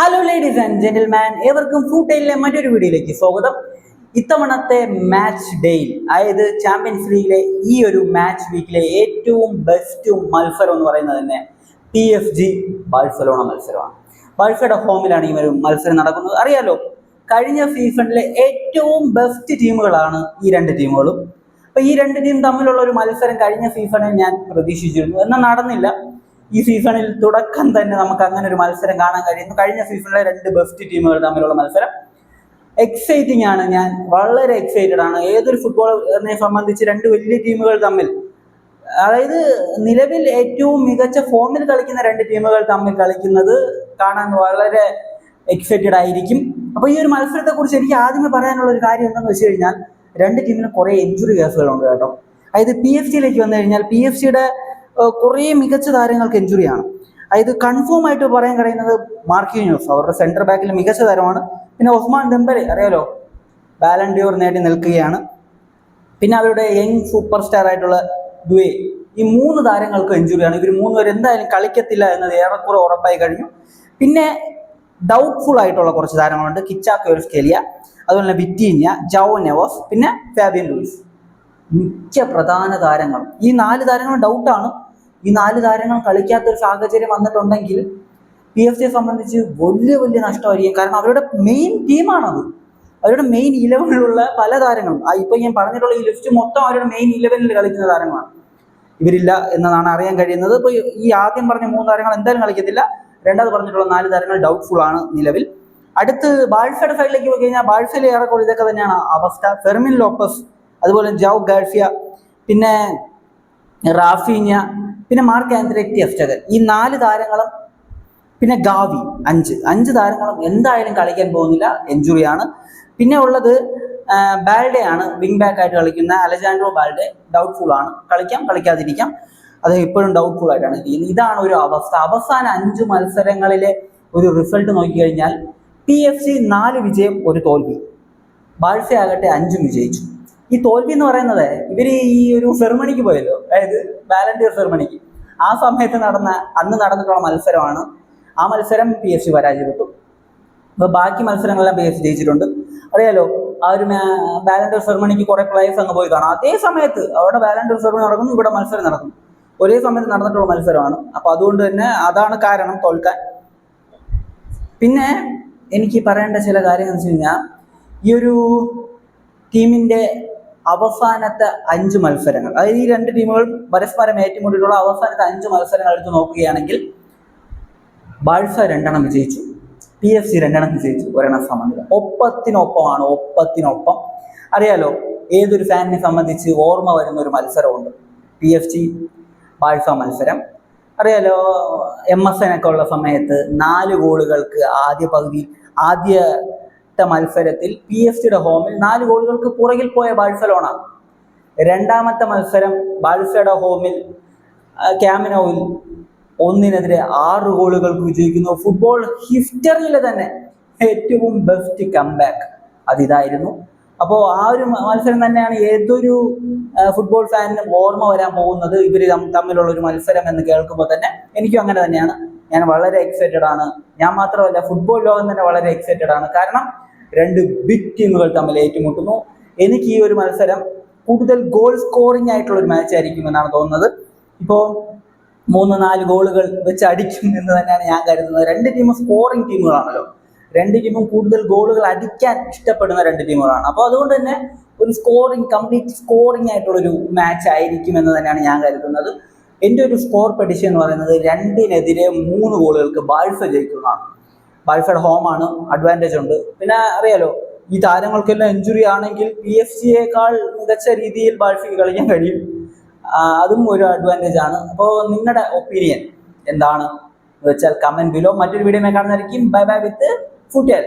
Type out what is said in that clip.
Hello ladies and gentleman ഏവർക്കും ഫൂട്ടയിലെ മറ്റൊരു വീഡിയോയിലേക്ക് സ്വാഗതം. ഇത്തവണത്തെ മാച്ച് ഡേയിൽ അതായത് ചാമ്പ്യൻസ് ലീഗിലെ ഈ ഒരു മാച്ച് വീക്കിലെ ഏറ്റവും ബെസ്റ്റ് മത്സരം എന്ന് പറയുന്നത് തന്നെ പി എഫ് ജി ബാഴ്സലോണ മത്സരമാണ്. ബാഴ്സയുടെ ഹോമിലാണ് ഈ ഒരു മത്സരം നടക്കുന്നത്. അറിയാലോ കഴിഞ്ഞ സീസണിലെ ഏറ്റവും ബെസ്റ്റ് ടീമുകളാണ് ഈ രണ്ട് ടീമുകളും അപ്പൊ ഈ രണ്ട് ടീം തമ്മിലുള്ള ഒരു മത്സരം കഴിഞ്ഞ സീസണിൽ ഞാൻ പ്രതീക്ഷിച്ചിരുന്നു. എന്നാൽ നടന്നില്ല. ഈ സീസണിൽ തുടക്കം തന്നെ നമുക്ക് അങ്ങനെ ഒരു മത്സരം കാണാൻ കഴിയുന്നു. കഴിഞ്ഞ സീസണിലെ രണ്ട് ബെസ്റ്റ് ടീമുകൾ തമ്മിലുള്ള മത്സരം. എക്സൈറ്റിംഗ് ആണ്. ഞാൻ വളരെ എക്സൈറ്റഡ് ആണ്. ഏതൊരു ഫുട്ബോളിനെ സംബന്ധിച്ച് രണ്ട് വലിയ ടീമുകൾ തമ്മിൽ. അതായത് നിലവിൽ ഏറ്റവും മികച്ച ഫോമിൽ കളിക്കുന്ന രണ്ട് ടീമുകൾ തമ്മിൽ കളിക്കുന്നത് കാണാൻ വളരെ എക്സൈറ്റഡ് ആയിരിക്കും. അപ്പൊ ഈ ഒരു മത്സരത്തെ കുറിച്ച് എനിക്ക് ആദ്യമേ പറയാനുള്ള ഒരു കാര്യം എന്താണെന്ന് വെച്ച് കഴിഞ്ഞാൽ രണ്ട് ടീമിന് കുറെ ഇഞ്ചുറി കേസുകളുണ്ട് കേട്ടോ. അതായത് പി എഫ് സിയിലേക്ക് വന്നു കഴിഞ്ഞാൽ പി എഫ് സിയുടെ കുറേ മികച്ച താരങ്ങൾക്ക് ഇഞ്ചുറിയാണ് അതായത് കൺഫേം ആയിട്ട് പറയാൻ കഴിയുന്നത് മാർക്കിന്യൂസ് അവരുടെ സെന്റർ ബാക്കിൽ മികച്ച താരമാണ്. പിന്നെ ഒസ്മാൻ ഡെമ്പലെ അറിയാലോ? ബാലൻഡിയോർ നേടി നിൽക്കുകയാണ്. പിന്നെ അവരുടെ യങ് സൂപ്പർ സ്റ്റാർ ആയിട്ടുള്ള ദുവേ ഈ മൂന്ന് താരങ്ങൾക്ക് ഇഞ്ചുറിയാണ് ഇവർ മൂന്ന് പേർ എന്തായാലും കളിക്കത്തില്ല എന്നത് ഏറെക്കുറെ ഉറപ്പായി കഴിഞ്ഞു. പിന്നെ ഡൗട്ട്ഫുൾ ആയിട്ടുള്ള കുറച്ച് താരങ്ങളുണ്ട്. കിച്ചാക്കോ സ്കെലിയ അതുപോലെ തന്നെ വിറ്റീനിയ ജോ നെവോസ് പിന്നെ ഫാബിയൻ ലൂയിസ്. മിക്ക പ്രധാന താരങ്ങൾ ഈ നാല് താരങ്ങളും ഡൗട്ടാണ് ഈ നാല് താരങ്ങൾ കളിക്കാത്ത ഒരു സാഹചര്യം വന്നിട്ടുണ്ടെങ്കിൽ പി എഫ് സിയെ സംബന്ധിച്ച് വലിയ വലിയ നഷ്ടമായിരിക്കും. കാരണം അവരുടെ മെയിൻ ടീമാണത് അവരുടെ മെയിൻ ഇലവനിലുള്ള പല താരങ്ങളും. ഇപ്പൊ ഞാൻ പറഞ്ഞിട്ടുള്ള ഈ ലിസ്റ്റ് മൊത്തം അവരുടെ മെയിൻ ഇലവനിൽ കളിക്കുന്ന താരങ്ങളാണ്. ഇവരില്ല എന്നതാണ് അറിയാൻ കഴിയുന്നത്. ഇപ്പോൾ ഈ ആദ്യം പറഞ്ഞ മൂന്ന് താരങ്ങൾ എന്തായാലും കളിക്കത്തില്ല. രണ്ടാമത് പറഞ്ഞിട്ടുള്ള നാല് താരങ്ങൾ ഡൗട്ട്ഫുൾ ആണ് നിലവിൽ. അടുത്ത് ബാഴ്സയുടെ സൈഡിലേക്ക് പോയി കഴിഞ്ഞാൽ ബാഴ്സയിൽ ഏറെക്കുറെ ഇതൊക്കെ തന്നെയാണ് അവസ്ഥ. ഫെർമിൻ ലോപ്പസ് അതുപോലെ ജൗ ഗാർഫിയ പിന്നെ റാഫീഞ്ഞ പിന്നെ മാർക്ക് ആന്ത്രി ടെസ്റ്റകൻ ഈ നാല് താരങ്ങളും പിന്നെ ഗാവി അഞ്ച്. അഞ്ച് താരങ്ങളും എന്തായാലും കളിക്കാൻ പോകുന്നില്ല. എഞ്ചുറിയാണ് പിന്നെ ഉള്ളത് ബാൽഡേ ആണ്. വിങ് ബാക്ക് ആയിട്ട് കളിക്കുന്ന അലജാൻഡ്രോ ബാൽഡേ. ഡൗട്ട്ഫുൾ ആണ്. കളിക്കാം കളിക്കാതിരിക്കാം. അത് ഇപ്പോഴും ഡൗട്ട്ഫുൾ ആയിട്ടാണ് ഇരിക്കുന്നത്. ഇതാണ് ഒരു അവസ്ഥ. അവസാന അഞ്ച് മത്സരങ്ങളിലെ ഒരു റിസൾട്ട് നോക്കിക്കഴിഞ്ഞാൽ പി എഫ് സി നാല് വിജയം ഒരു തോൽവി. ബാഴ്സയാകട്ടെ അഞ്ചും വിജയിച്ചു. ഈ തോൽവി എന്ന് പറയുന്നത് ഇവർ ഈ ഒരു സെറമണിക്ക് പോയല്ലോ. അതായത് ബാലൻഡിയർ സെറമണിക്ക് ആ സമയത്ത് നടന്ന അന്ന് നടന്നിട്ടുള്ള മത്സരമാണ്. ആ മത്സരം പി എസ് സി പരാജയപ്പെട്ടു. അപ്പോൾ ബാക്കി മത്സരങ്ങളെല്ലാം പി എസ് സി ജയിച്ചിട്ടുണ്ട്. അറിയാലോ ആ ഒരു ബാലൻഡർ സെറമണിക്ക് കുറേ പ്ലേയേഴ്സ് അങ്ങ് പോയി കാണാം. അതേ സമയത്ത് അവിടെ ബാലൻഡർ സെറമണി നടക്കുന്നു ഇവിടെ മത്സരം നടക്കുന്നു. ഒരേ സമയത്ത് നടന്നിട്ടുള്ള മത്സരമാണ്. അപ്പോൾ അതുകൊണ്ട് തന്നെ അതാണ് കാരണം തോൽക്കാൻ. പിന്നെ എനിക്ക് പറയേണ്ട ചില കാര്യങ്ങൾ എന്ന് വെച്ച് കഴിഞ്ഞാൽ ഈ ഒരു ടീമിന്റെ അവസാനത്തെ അഞ്ച് മത്സരങ്ങൾ. അതായത് ഈ രണ്ട് ടീമുകൾ പരസ്പരം ഏറ്റുമുട്ടിയിട്ടുള്ള അവസാനത്തെ അഞ്ച് മത്സരങ്ങൾ എടുത്ത് നോക്കുകയാണെങ്കിൽ ബാഴ്സ രണ്ടെണ്ണം വിജയിച്ചു. പി എഫ് സി രണ്ടെണ്ണം വിജയിച്ചു. ഒരെണ്ണം സമനില. ഒപ്പത്തിനൊപ്പമാണ് ഒപ്പത്തിനൊപ്പം. അറിയാലോ ഏതൊരു ഫാനിനെ സംബന്ധിച്ച് ഓർമ്മ വരുന്ന ഒരു മത്സരമുണ്ട്. പി എഫ് സി ബാഴ്സ മത്സരം. അറിയാലോ എം എസ് എൻ ഒക്കെ ഉള്ള സമയത്ത് നാല് ഗോളുകൾക്ക് ആദ്യ പകുതി ആദ്യത്തെ മത്സരത്തിൽ പി എഫ് സിയുടെ ഹോമിൽ നാല് ഗോളുകൾക്ക് പുറകിൽ പോയ ബാഴ്സലോണ. രണ്ടാമത്തെ മത്സരം ബാഴ്സയുടെ ഹോമിൽ ക്യാമിനോയിൽ ഒന്നിനെതിരെ ആറ് ഗോളുകൾക്ക് വിജയിക്കുന്നു. ഫുട്ബോൾ ഹിസ്റ്ററിയിലെ തന്നെ ഏറ്റവും ബെസ്റ്റ് കംബാക്ക് അതിതായിരുന്നു. അപ്പോൾ ആ ഒരു മത്സരം തന്നെയാണ് ഏതൊരു ഫുട്ബോൾ ഫാനിനും ഓർമ്മ വരാൻ പോകുന്നത്. ഇവർ തമ്മിലുള്ള ഒരു മത്സരം എന്ന് കേൾക്കുമ്പോൾ തന്നെ എനിക്കും അങ്ങനെ തന്നെയാണ്. ഞാൻ വളരെ എക്സൈറ്റഡ് ആണ്. ഞാൻ മാത്രമല്ല ഫുട്ബോൾ ലോകം തന്നെ വളരെ എക്സൈറ്റഡ് ആണ്. കാരണം രണ്ട് ബിഗ് ടീമുകൾ തമ്മിൽ ഏറ്റുമുട്ടുന്നു. എനിക്ക് ഈ ഒരു മത്സരം കൂടുതൽ ഗോൾ സ്കോറിംഗ് ആയിട്ടുള്ള ഒരു മാച്ച് ആയിരിക്കും എന്നാണ് തോന്നുന്നത്. ഇപ്പോൾ മൂന്ന് നാല് ഗോളുകൾ വെച്ച് അടിക്കും എന്ന് തന്നെയാണ് ഞാൻ കരുതുന്നത്. രണ്ട് ടീമും സ്കോറിംഗ് ടീമുകളാണല്ലോ രണ്ട് ടീമും കൂടുതൽ ഗോളുകൾ അടിക്കാൻ ഇഷ്ടപ്പെടുന്ന രണ്ട് ടീമുകളാണ് അപ്പോൾ അതുകൊണ്ട് തന്നെ ഒരു സ്കോറിംഗ് കംപ്ലീറ്റ് സ്കോറിംഗ് ആയിട്ടുള്ളൊരു മാച്ച് ആയിരിക്കും എന്ന് തന്നെയാണ് ഞാൻ കരുതുന്നത്. എന്റെ ഒരു സ്കോർ പെഡിഷൻ എന്ന് പറയുന്നത് രണ്ടിനെതിരെ മൂന്ന് ഗോളുകൾക്ക് ബാഴ്സ ജയിക്കുന്നതാണ്. ബാഴ്സയുടെ ആണ് അഡ്വാന്റേജ് ഉണ്ട്. പിന്നെ അറിയാലോ ഈ താരങ്ങൾക്കെല്ലാം ഇഞ്ചുറി ആണെങ്കിൽ പി എഫ് സിയേക്കാൾ മികച്ച രീതിയിൽ ബാഴ്സയ്ക്ക് കളിക്കാൻ കഴിയും. അതും ഒരു അഡ്വാന്റേജ് ആണ്. അപ്പോൾ നിങ്ങളുടെ ഒപ്പീനിയൻ എന്താണ്? എന്ന് വെച്ചാൽ കമന്റ് ബിലോ മറ്റൊരു വീഡിയോ കാണുന്നതായിരിക്കും. Bye bye with ഫുട്ടിയൽ